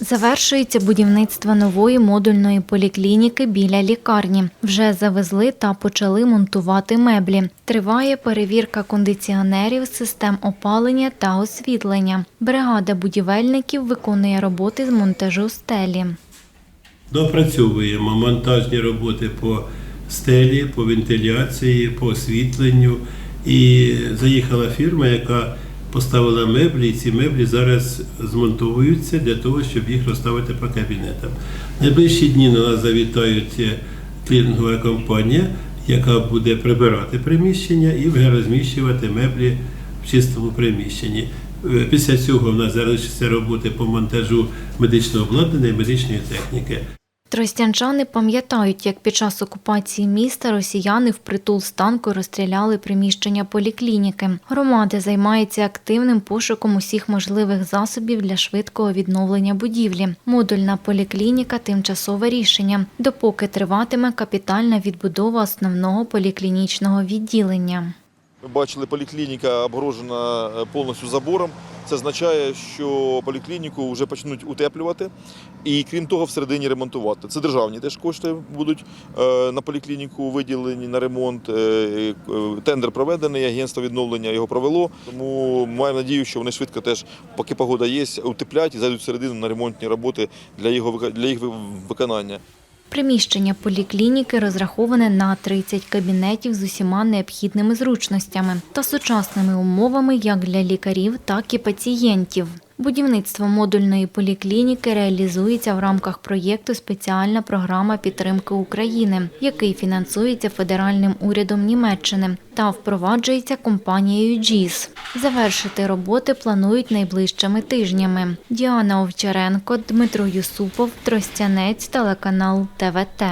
Завершується будівництво нової модульної поліклініки біля лікарні. Вже завезли та почали монтувати меблі. Триває перевірка кондиціонерів, систем опалення та освітлення. Бригада будівельників виконує роботи з монтажу стелі. Допрацьовуємо монтажні роботи по стелі, по вентиляції, по освітленню. І заїхала фірма, яка поставила меблі, і ці меблі зараз змонтовуються для того, щоб їх розставити по кабінетам. Найближчі дні на нас завітають е, клінінгова компанія, яка буде прибирати приміщення і вже розміщувати меблі в чистому приміщенні. Е, Після цього в нас залишаться роботи по монтажу медичного обладнання і медичної техніки. Тростянчани пам'ятають, як під час окупації міста росіяни впритул з танку розстріляли приміщення поліклініки. Громада займається активним пошуком усіх можливих засобів для швидкого відновлення будівлі. Модульна поліклініка тимчасове рішення, допоки триватиме капітальна відбудова основного поліклінічного відділення. Ми бачили, поліклініка обгорожена е, повністю забором. Це означає, що поліклініку вже почнуть утеплювати і крім того, всередині ремонтувати. Це державні теж кошти будуть е, на поліклініку виділені на ремонт. Е, е, Тендер проведений, агентство відновлення його провело. Тому маємо надію, що вони швидко теж, поки погода є, утеплять і зайдуть всередину на ремонтні роботи для його для їх виконання. Приміщення поліклініки розраховане на 30 кабінетів з усіма необхідними зручностями та сучасними умовами як для лікарів, так і пацієнтів. Будівництво модульної поліклініки реалізується в рамках проєкту Спеціальна програма підтримки України, який фінансується федеральним урядом Німеччини та впроваджується компанією GIS. Завершити роботи планують найближчими тижнями. Діана Овчаренко, Дмитро Юсупов, Тростянець, телеканал ТВТ.